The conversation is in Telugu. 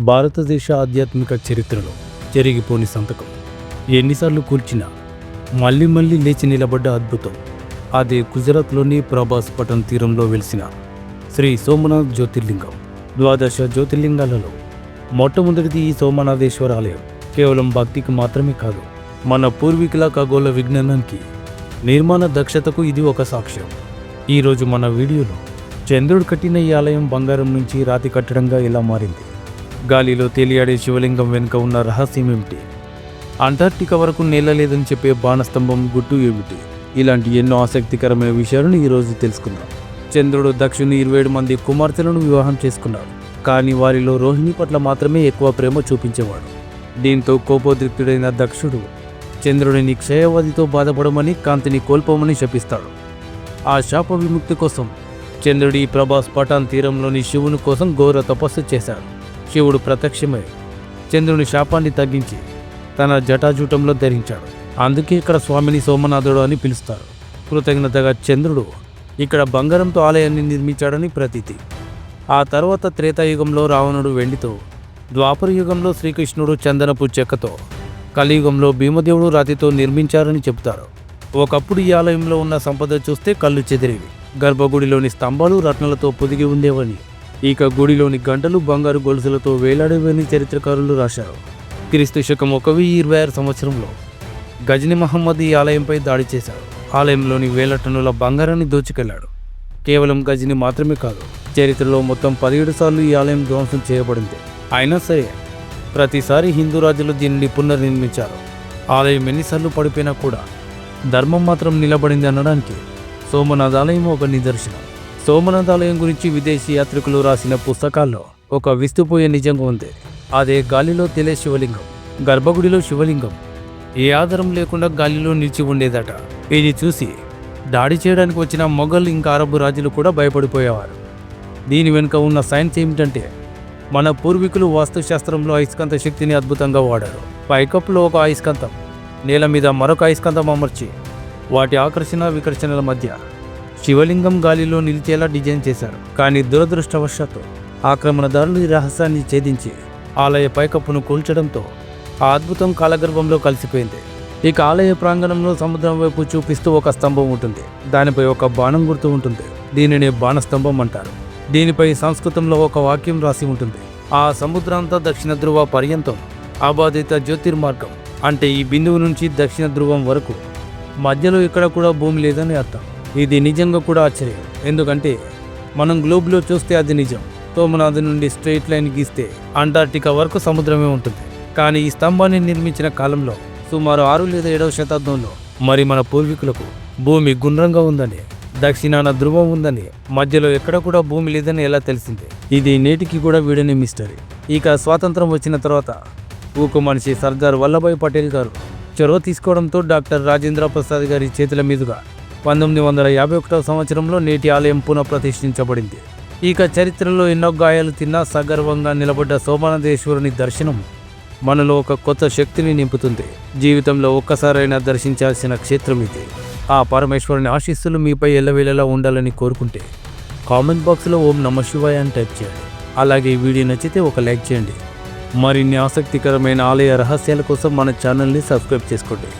భారతదేశ ఆధ్యాత్మిక చరిత్రలో జరిగిపోని సంతకం. ఎన్నిసార్లు కూల్చినా మళ్ళీ మళ్ళీ లేచి నిలబడ్డ అద్భుతం. అదే గుజరాత్లోని ప్రభాస్ పటం తీరంలో వెలిసిన శ్రీ సోమనాథ్ జ్యోతిర్లింగం. ద్వాదశ జ్యోతిర్లింగాలలో మొట్టమొదటిది ఈ సోమనాథేశ్వర ఆలయం. కేవలం భక్తికి మాత్రమే కాదు మన పూర్వీకుల ఖగోళ విజ్ఞానానికి నిర్మాణ దక్షతకు ఇది ఒక సాక్ష్యం. ఈరోజు మన వీడియోలో చంద్రుడు కట్టిన ఈ ఆలయం బంగారం నుంచి రాతి కట్టడంగా ఇలా మారింది? గాలిలో తేలియాడే శివలింగం వెనుక ఉన్న రహస్యం ఏమిటి? అంటార్క్టికా వరకు నేల లేదని చెప్పే బాణస్తంభం గుట్టు ఏమిటి? ఇలాంటి ఎన్నో ఆసక్తికరమైన విషయాలను ఈరోజు తెలుసుకుందాం. చంద్రుడు దక్షుని ఇరవై ఏడు మంది కుమార్తెలను వివాహం చేసుకున్నాడు కానీ వారిలో రోహిణి పట్ల మాత్రమే ఎక్కువ ప్రేమ చూపించేవాడు. దీంతో కోపోద్రిక్తుడైన దక్షుడు చంద్రుడిని క్షయవ్యాధితో బాధపడమని కాంతిని కోల్పోమని శపిస్తాడు. ఆ శాప విముక్తి కోసం చంద్రుడి ప్రభాస్ పటాన్ తీరంలోని శివుని కోసం ఘోర తపస్సు చేశాడు. శివుడు ప్రత్యక్షమై. చంద్రుని శాపాన్ని తగ్గించి తన జటాజూటంలో ధరించాడు. అందుకే ఇక్కడ స్వామిని సోమనాథుడు అని పిలుస్తారు. కృతజ్ఞతగా చంద్రుడు ఇక్కడ బంగారంతో ఆలయాన్ని నిర్మించాడని ప్రతీతి. ఆ తర్వాత త్రేతాయుగంలో రావణుడు వెండితో ద్వాపర యుగంలో శ్రీకృష్ణుడు చందనపు చెక్కతో కలియుగంలో భీమదేవుడు రాతితో నిర్మించారని చెబుతారు. ఒకప్పుడు ఈ ఆలయంలో ఉన్న సంపద చూస్తే కళ్ళు చెదిరేవి. గర్భగుడిలోని స్తంభాలు రత్నాలతో పొదిగి ఉండేవని ఇక గుడిలోని గంటలు బంగారు గొలుసులతో వేలాడేవని చరిత్రకారులు రాశారు. క్రీస్తు శకం ఒక వెయ్యి ఇరవై ఆరు సంవత్సరంలో గజని మహమ్మద్ ఈ ఆలయంపై దాడి చేశాడు ఆలయంలోని వేల టన్నుల బంగారాన్ని దోచుకెళ్ళాడు. కేవలం గజని మాత్రమే కాదు చరిత్రలో మొత్తం పదిహేడు సార్లు ఈ ఆలయం ధ్వంసం చేయబడింది. అయినా సరే ప్రతిసారి హిందూ రాజులు దీనిని పునర్నిర్మించారు. ఆలయం ఎన్నిసార్లు పడిపోయినా కూడా ధర్మం మాత్రం నిలబడింది అనడానికి సోమనాథ్ ఆలయం ఒక నిదర్శనం. సోమనాథ్ ఆలయం గురించి విదేశీ యాత్రికులు రాసిన పుస్తకాల్లో ఒక విస్తుపోయే నిజంగా ఉంది. అదే గాలిలో తెలియ శివలింగం గర్భగుడిలో శివలింగం. ఏ ఆధారం లేకుండా గాలిలో నిలిచి ఉండేదట. ఇది చూసి దాడి చేయడానికి వచ్చిన మొఘల్ ఇంకా అరబ్ రాజులు కూడా భయపడిపోయేవారు. దీని వెనుక ఉన్న సైన్స్ ఏమిటంటే మన పూర్వీకులు వాస్తుశాస్త్రంలో అయస్కాంత శక్తిని అద్భుతంగా వాడారు. పైకప్పులో ఒక అయస్కాంతం నేల మీద మరొక అయస్కాంతం అమర్చి వాటి ఆకర్షణ వికర్షణల మధ్య శివలింగం గాలిలో నిలిచేలా డిజైన్ చేశారు. కానీ దురదృష్టవశాత్తు ఆక్రమణదారులు ఈ రహస్యాన్ని ఛేదించి ఆలయ పైకప్పును కూల్చడంతో ఆ అద్భుతం కాలగర్భంలో కలిసిపోయింది. ఇక ఆలయ ప్రాంగణంలో సముద్రం వైపు చూపిస్తూ ఒక స్తంభం ఉంటుంది. దానిపై ఒక బాణం గుర్తు ఉంటుంది. దీనిని బాణస్తంభం అంటారు. దీనిపై సంస్కృతంలో ఒక వాక్యం రాసి ఉంటుంది. ఆ సముద్రాంత దక్షిణ ధ్రువ పర్యంతం అబాధిత జ్యోతిర్మార్గం. అంటే ఈ బిందువు నుంచి దక్షిణ ధ్రువం వరకు. మధ్యలో ఇక్కడ కూడా భూమి లేదని అర్థం. ఇది నిజంగా కూడా ఆశ్చర్యం. ఎందుకంటే మనం గ్లోబ్లో చూస్తే అది నిజం. సోమనాథ్ నుండి స్ట్రెయిట్ లైన్ గీస్తే అంటార్క్టికా వరకు సముద్రమే ఉంటుంది. కానీ ఈ స్తంభాన్ని నిర్మించిన కాలంలో సుమారు ఆరు లేదా ఏడవ శతాబ్దంలో మరి మన పూర్వీకులకు భూమి గుండ్రంగా ఉందని దక్షిణాన ధ్రువం ఉందని మధ్యలో ఎక్కడ కూడా భూమి లేదని ఎలా తెలిసింది? ఇది నేటికి కూడా వీడని మిస్టరీ. ఇక స్వాతంత్రం వచ్చిన తర్వాత ఊకు మనిషి సర్దార్ వల్లభాయ్ పటేల్ గారు చొరవ తీసుకోవడంతో డాక్టర్ రాజేంద్ర ప్రసాద్ గారి చేతుల మీదుగా పంతొమ్మిది వందల యాభై ఒకటవ సంవత్సరంలో నేటి ఆలయం పునఃప్రతిష్ఠించబడింది. ఇక చరిత్రలో ఎన్నో గాయాలు తిన్నా సగర్వంగా నిలబడ్డ సోమనాథేశ్వరుని దర్శనం మనలో ఒక కొత్త శక్తిని నింపుతుంది. జీవితంలో ఒక్కసారైనా దర్శించాల్సిన క్షేత్రం ఇది. ఆ పరమేశ్వరుని ఆశీస్సులు మీపై ఎల్లవేళలా ఉండాలని కోరుకుంటే కామెంట్ బాక్స్లో ఓం నమ శివాయ అని టైప్ చేయండి. అలాగే ఈ వీడియో నచ్చితే ఒక లైక్ చేయండి. మరిన్ని ఆసక్తికరమైన ఆలయ రహస్యాల కోసం మన ఛానల్ని సబ్స్క్రైబ్ చేసుకోండి.